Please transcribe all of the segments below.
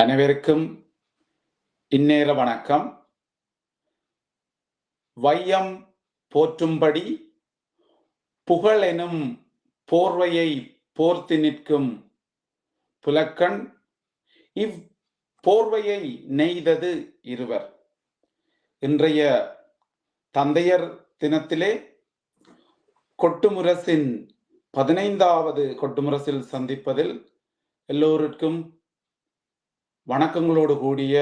அனைவருக்கும் இந்நேர வணக்கம். வையம் போற்றும்படி புகழெனும் போர்வையை போர்த்து நிற்கும் புலக்கண் இவ் போர்வையை நெய்தது இருவர். இன்றைய தந்தையர் தினத்திலே கொட்டுமுரசின் பதினைந்தாவது கொட்டுமுரசில் சந்திப்பதில் எல்லோருக்கும் வணக்கங்களோடு கூடிய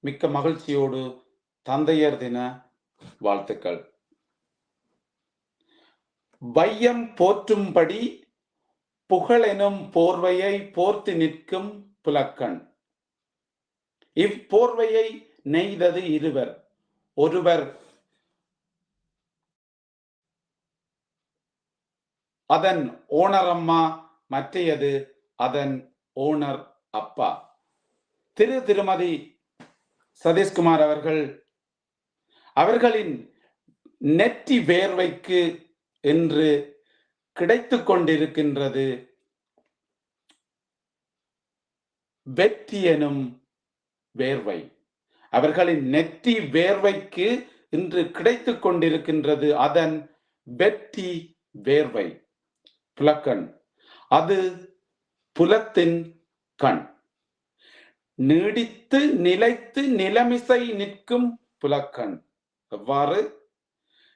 மிக்க மகிழ்ச்சியோடு தந்தையர் தின வாழ்த்துக்கள். வையம் போற்றும்படி புகழெனும் போர்வையை போர்த்து நிற்கும் புலக்கண். இப்போர்வையை நெய்தது இருவர். ஒருவர் அதன் ஓனர் அம்மா மற்றையது அதன் ஓனர் அப்பா. திரு திருமதி சதீஷ்குமார் அவர்கள் அவர்களின் நெற்றி வேர்வைக்கு என்று கிடைத்து கொண்டிருக்கின்றது. வெற்றி எனும் வேர்வை. அவர்களின் நெற்றி வேர்வைக்கு இன்று கிடைத்து கொண்டிருக்கின்றது அதன் வெற்றி வேர்வை. புலக்கண். அது புலத்தின் கண். நீடித்து நிலைத்து நிலமிசை நிற்கும் புலக்கண். எவ்வாறு?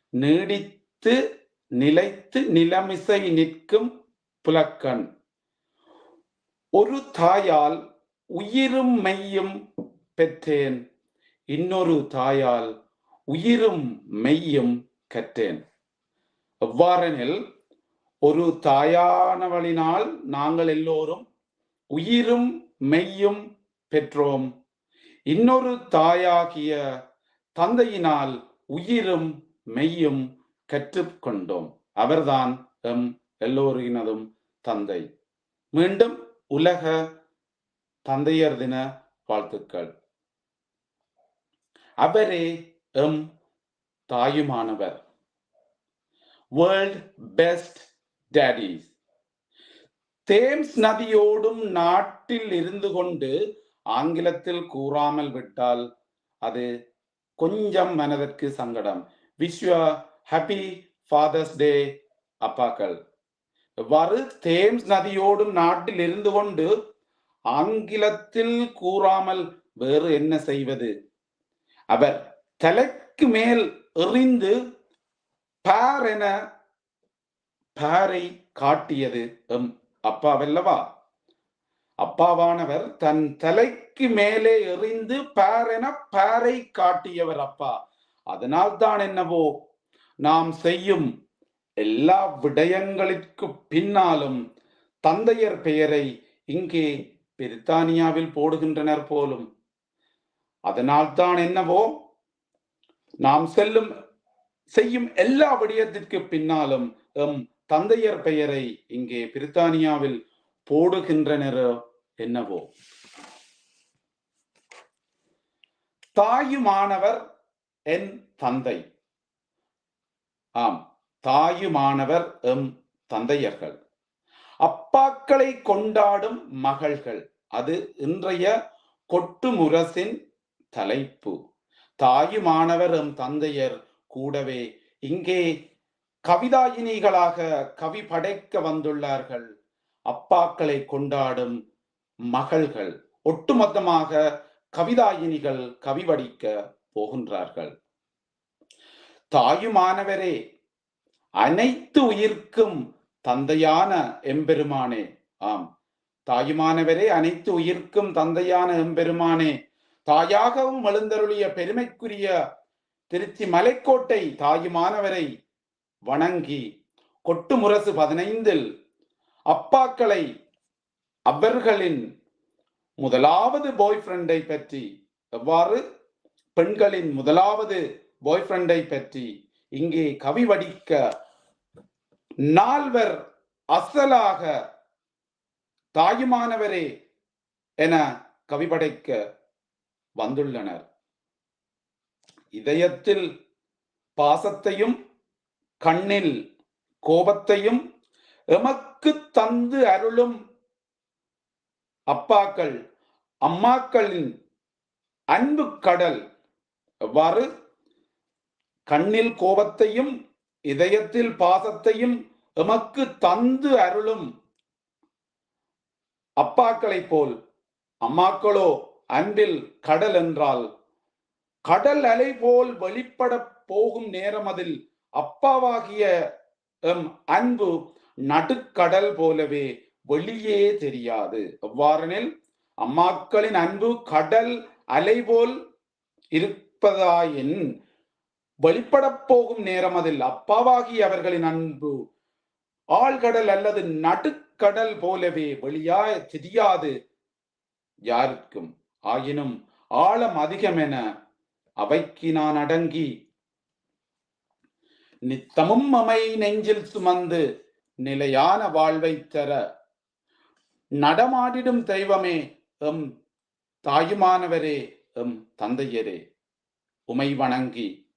நீடித்து நிலைத்து நிலமிசை நிற்கும் புலக்கண். ஒரு தாயால் உயிரும் மெய்யும் பெற்றேன். இன்னொரு தாயால் உயிரும் மெய்யும் கற்றேன். எவ்வாறெனில் ஒரு தாயானவளினால் நாங்கள் எல்லோரும் உயிரும் மெய்யும் பெற்றோம். இன்னொரு தாயாகிய தந்தையினால் உயிரும் மெய்யும் கற்றுக்கொண்டோம் அவர்தான் எம் எல்லோரினதும் தந்தை. மீண்டும் உலக தந்தையர் தின வாழ்த்துக்கள். அவரே எம் தாயுமானவர். வேர்ல்ட் பெஸ்ட் டேடிஸ் தேம்ஸ் நதியோடும் நாட்டில் இருந்து கொண்டு ஆங்கிலத்தில் கூறாமல் விட்டால் அது கொஞ்சம் மனதிற்கு சங்கடம். விஸ்வ ஹாப்பி ஃபாதர்ஸ் டே அப்பாக்கள். எவ்வாறு தேம்ஸ் நதியோடும் நாட்டில் இருந்து கொண்டு ஆங்கிலத்தில் கூறாமல் வேறு என்ன செய்வது? அவர் தலைக்கு மேல் எறிந்து பார் என பாரை காட்டியது. எம் அப்பாவல்லவா அப்பாவானவர் தன் தலைக்கு மேலே எறிந்து பேரென பேரை காட்டியவர் அப்பா. அதனால் தான் என்னவோ நாம் செய்யும் எல்லா விடயங்களுக்கு பின்னாலும் தந்தையர் பெயரை இங்கே பிரித்தானியாவில் போடுகின்றனர் போலும். அதனால் தான் என்னவோ நாம் செல்லும் செய்யும் எல்லா விடயத்திற்கு பின்னாலும் எம் தந்தையர் பெயரை இங்கே பிரித்தானியாவில் போடுகின்றனரோ என்னவோ. தாயுமானவர் என் தந்தை. ஆம் தாயுமானவர் எம் தந்தையர்கள். அப்பாக்களை கொண்டாடும் மகள்கள் அது இன்றைய கொட்டுமுரசின் தலைப்பு. தாயுமானவர் எம் தந்தையர் கூடவே இங்கே கவிதாயினிகளாக கவி படைக்க வந்துள்ளார்கள். அப்பாக்களை கொண்டாடும் மகள்கள். ஒட்டுமொத்தமாக கவிதாயினிகள் கவிவடிக்க போகின்றார்கள். தாயுமானவரே அனைத்து உயிர்க்கும் தந்தையான எம்பெருமானே. ஆம். தாயுமானவரே அனைத்து உயிர்க்கும் தந்தையான எம்பெருமானே. தாயாகவும் எழுந்தருளிய பெருமைக்குரிய திருச்சி மலைக்கோட்டை தாயுமானவரை வணங்கி கொட்டுமுரசு பதினைந்தில் அப்பாக்களை அவர்களின் முதலாவது பாய் ஃப்ரெண்டை பற்றி எவ்வாறு பெண்களின் முதலாவது பாய் ஃப்ரெண்டை பற்றி இங்கே கவி வடிக்க நால்வர் அசலாக தாயுமானவரே என கவிபடைக்க வந்துள்ளனர். இதயத்தில் பாசத்தையும் கண்ணில் கோபத்தையும் எமக்கு நமக்கு தந்து அருளும் அப்பாக்கள் அம்மாக்களின் அன்பு கடல். எவ்வாறு கண்ணில் கோபத்தையும் இதயத்தில் பாசத்தையும் எமக்கு தந்து அருளும் அப்பாக்களை போல் அம்மாக்களோ அன்பில் கடல் என்றால் கடல் அலை போல் வெளிப்பட போகும் நேரம் அதில் அப்பாவாகிய எம் அன்பு நடுக்கடல் போலவே வெளியே தெரியாது. எவ்வாறெனில் அம்மாக்களின் அன்பு கடல் அலை போல் இருப்பதாயின் வெளிப்படப் போகும் நேரம் அதில் அப்பாவாகி அவர்களின் அன்பு ஆழ்கடல் அல்லது நடுக்கடல் போலவே வெளியா தெரியாது யாருக்கும். ஆயினும் ஆழம் அதிகம் என அவைக்கு நான் அடங்கி நித்தமும் அமை நெஞ்சில் சுமந்து நிலையான வாழ்வை தர நடமாடிடும் தெய்வமே எம் தாயுமானவரே எம் தந்தையரே. உமை வணங்கி.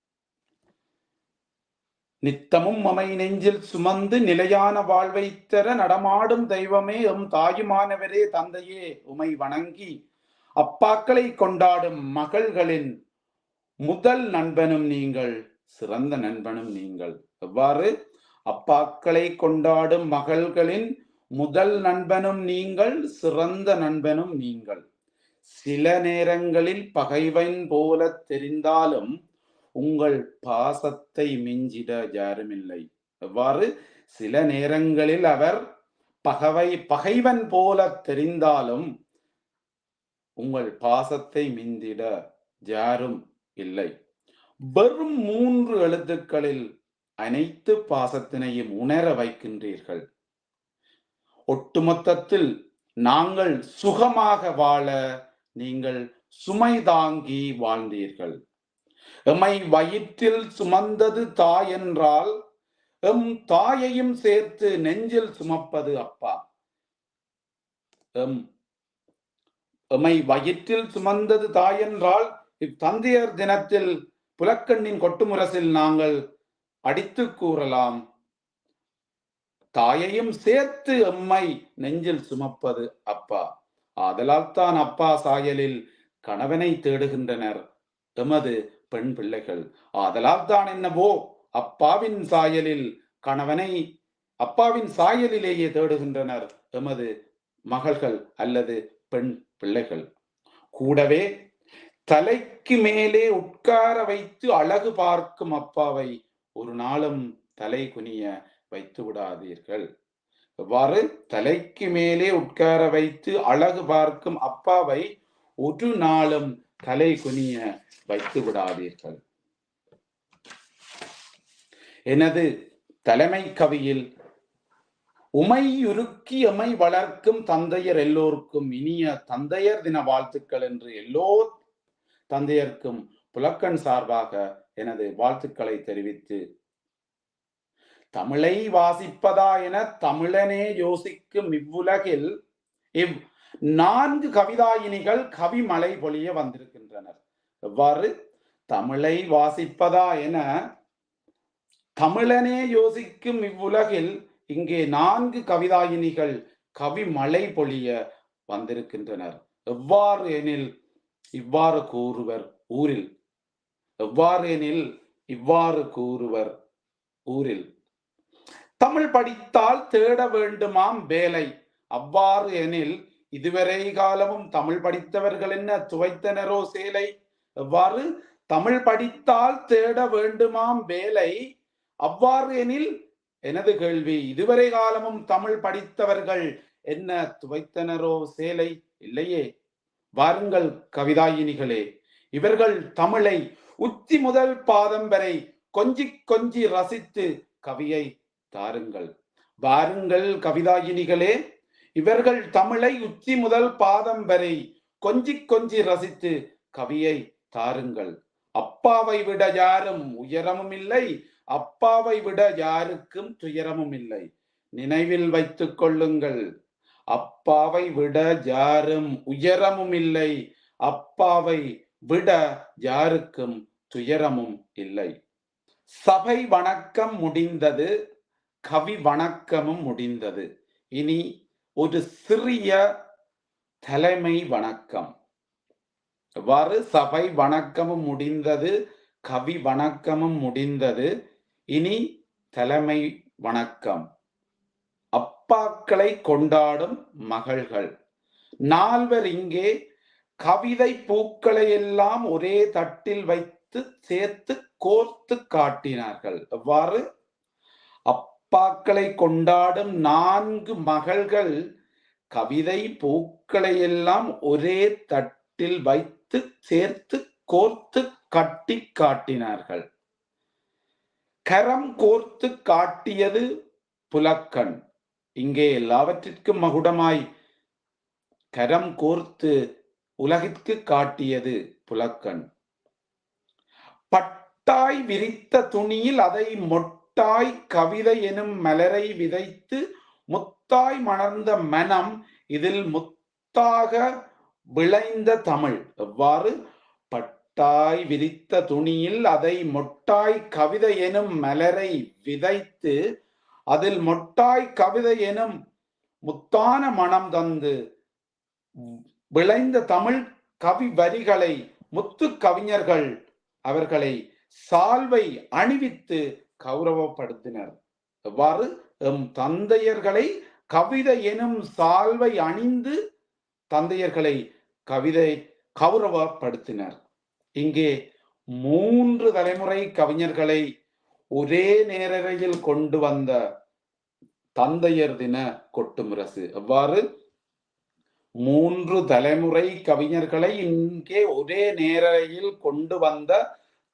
நித்தமும் மமை நெஞ்சில் சுமந்து நிலையான வாழ்வை தர நடமாடும் தெய்வமே எம் தாயுமானவரே தந்தையே. உமை வணங்கி. அப்பாக்களை கொண்டாடும் மகள்களின் முதல் நண்பனும் நீங்கள் சிறந்த நண்பனும் நீங்கள். எவ்வாறு? அப்பாக்களை கொண்டாடும் மகள்களின் முதல் நண்பனும் நீங்கள் சிறந்த நண்பனும் நீங்கள். சில நேரங்களில் பகைவன் போல தெரிந்தாலும் உங்கள் பாசத்தை மிஞ்சிட யாருமில்லை. எவ்வாறு சில நேரங்களில் அவர் பகவை பகைவன் போல தெரிந்தாலும் உங்கள் பாசத்தை மிந்திட யாரும் இல்லை. வெறும் மூன்று எழுத்துக்களில் அனைத்து பாசத்தினையும் உணர வைக்கின்றீர்கள். ஒட்டுமொத்தத்தில் நாங்கள் சுகமாக வாழ நீங்கள் சுமை தாங்கி வாழ்ந்தீர்கள். எம்மை வயிற்றில் சுமந்தது தாய் என்றால் எம் தாயையும் சேர்த்து நெஞ்சில் சுமப்பது அப்பா. எம் எம்மை வயிற்றில் சுமந்தது தாய் என்றால் இத்தந்தையர் தினத்தில் புலக்கண்ணின் கொட்டுமுரசில் நாங்கள் அடித்து கூறலாம். தாயையும் சேர்த்து எம்மை நெஞ்சில் சுமப்பது அப்பா. ஆதலால் தான் அப்பா சாயலில் கணவனை தேடுகின்றனர். எமது பெண் பிள்ளைகள். ஆதலால் தான் என்னவோ அப்பாவின் சாயலில் கணவனை அப்பாவின் சாயலிலேயே தேடுகின்றனர் எமது மகள்கள் அல்லது பெண் பிள்ளைகள். கூடவே தலைக்கு மேலே உட்கார வைத்து அழகு பார்க்கும் அப்பாவை ஒரு நாளும் தலை குனிய வைத்து விடாதீர்கள். இவ்வாறு தலைக்கு மேலே உட்கார வைத்து அழகு பார்க்கும் அப்பாவை ஒரு நாளும் தலை குனிய வைத்து விடாதீர்கள். எனது தலைமை கவியில் உமையுருக்கி அமை வளர்க்கும் தந்தையர் எல்லோருக்கும் இனிய தந்தையர் தின வாழ்த்துக்கள் என்று எல்லோ தந்தையர்க்கும் புலக்கண் சார்பாக எனது வாழ்த்துக்களை தெரிவித்து தமிழை வாசிப்பதா என தமிழனே யோசிக்கும் இவ்வுலகில் இவ் நான்கு கவிதாயினிகள் கவிமலை பொழிய வந்திருக்கின்றனர். எவ்வாறு? தமிழை வாசிப்பதா என தமிழனே யோசிக்கும் இவ்வுலகில் இங்கே நான்கு கவிதாயினிகள் கவிமலை பொழிய வந்திருக்கின்றனர். எவ்வாறு எனில் இவ்வாறு கூறுவர். ஊரில் எவ்வாறு எனில் இவ்வாறு கூறுவர். ஊரில் தமிழ் படித்தால் தேட வேண்டுமாம் வேலை. அவ்வாறு எனில் இதுவரை காலமும் தமிழ் படித்தவர்கள் என்ன துவைத்தனரோ சேலை. எவ்வாறு? தமிழ் படித்தால் தேட வேண்டுமாம் வேலை. அவ்வாறு எனில் எனது கேள்வி இதுவரை காலமும் தமிழ் படித்தவர்கள் என்ன துவைத்தனரோ சேலை. இல்லையே. வாருங்கள் கவிதாயினிகளே இவர்கள் தமிழை உச்சி முதல் பாதம் வரை கொஞ்சி கொஞ்சி ரசித்து கவியை தாருங்கள். வாருங்கள் கவிதாயினிகளே இவர்கள் தமிழை உச்சி முதல் பாதம் வரை கொஞ்சி கொஞ்சி ரசித்து கவியை தாருங்கள். அப்பாவை விட யாரும் உயரமும் இல்லை அப்பாவை விட யாருக்கும் துயரமும் இல்லை. நினைவில் வைத்துக் கொள்ளுங்கள் அப்பாவை விட யாரும் உயரமும் இல்லை அப்பாவை விட யாருக்கும் துயரமும் இல்லை. சபை வணக்கம் முடிந்தது கவி வணக்கமும் முடிந்தது. இனி ஒரு சிறிய தலைமை வணக்கம். எவ்வாறு சபை வணக்கமும் முடிந்தது கவி வணக்கமும் முடிந்தது. இனி தலைமை வணக்கம். அப்பாக்களை கொண்டாடும் மகள்கள். நால்வர் இங்கே கவிதை பூக்களை எல்லாம் ஒரே தட்டில் வைத்து சேர்த்து கோர்த்து காட்டினார்கள். எவ்வாறு? அப்பாக்களை கொண்டாடும் நான்கு மகள்கள் கவிதை பூக்களை எல்லாம் ஒரே தட்டில் வைத்து சேர்த்து கோர்த்து கட்டி காட்டினார்கள். கரம் கோர்த்து காட்டியது புலக்கண். இங்கே எல்லாவற்றிற்கும் மகுடமாய் கரம் கோர்த்து உலகிற்கு காட்டியது புலக்கண். பட்டாய் விரித்த துணியில் அதை மொட்டாய் கவிதை எனும் மலரை விதைத்து முத்தாய் மணர்ந்த மனம் இதில் முத்தாக விளைந்த தமிழ். எவ்வாறு? பட்டாய் விரித்த துணியில் அதை மொட்டாய் கவிதை எனும் மலரை விதைத்து அதில் மொட்டாய் கவிதை எனும் முத்தான மனம் தந்து விளைந்த தமிழ் கவி வரிகளை முத்து கவிஞர்கள் அவர்களை சால்வை அணிவித்து கௌரவப்படுத்தினர். எவ்வாறு? எம் தந்தையர்களை கவிதை எனும் சால்வை அணிந்து தந்தையர்களை கவிதை கௌரவப்படுத்தினர். இங்கே மூன்று தலைமுறை கவிஞர்களை ஒரே நேரறையில் கொண்டு வந்த தந்தையர் தின கொட்டுமுரசு. எவ்வாறு? மூன்று தலைமுறை கவிஞர்களை இங்கே ஒரே நேரையில் கொண்டு வந்த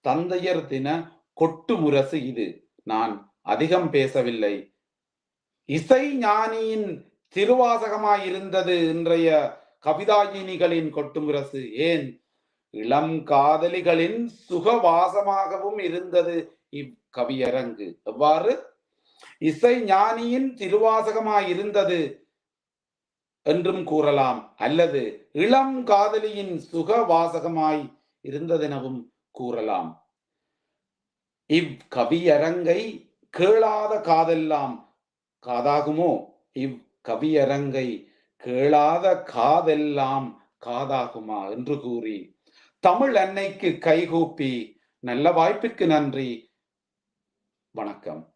தந்தையர் தின கொட்டு முரசு இது. நான் அதிகம் பேசவில்லை. இசை ஞானியின் திருவாசகமாயிருந்தது இன்றைய கவிதாயினிகளின் கொட்டுமுரசு. ஏன்? இளம் காதலிகளின் சுகவாசமாகவும் இருந்தது இக்கவியரங்கு. எவ்வாறு? இசை ஞானியின் திருவாசகமாயிருந்தது என்றும் கூறலாம். அல்லது இளம் காதலியின் சுக வாசகமாய் இருந்ததெனவும் கூறலாம். இவ் கவியரங்கை கேளாத காதெல்லாம் காதாகுமோ? இவ் கவியரங்கை கேளாத காதெல்லாம் காதாகுமா? என்று கூறி தமிழ் அன்னைக்கு கைகூப்பி நல்ல வாய்ப்பிற்கு நன்றி. வணக்கம்.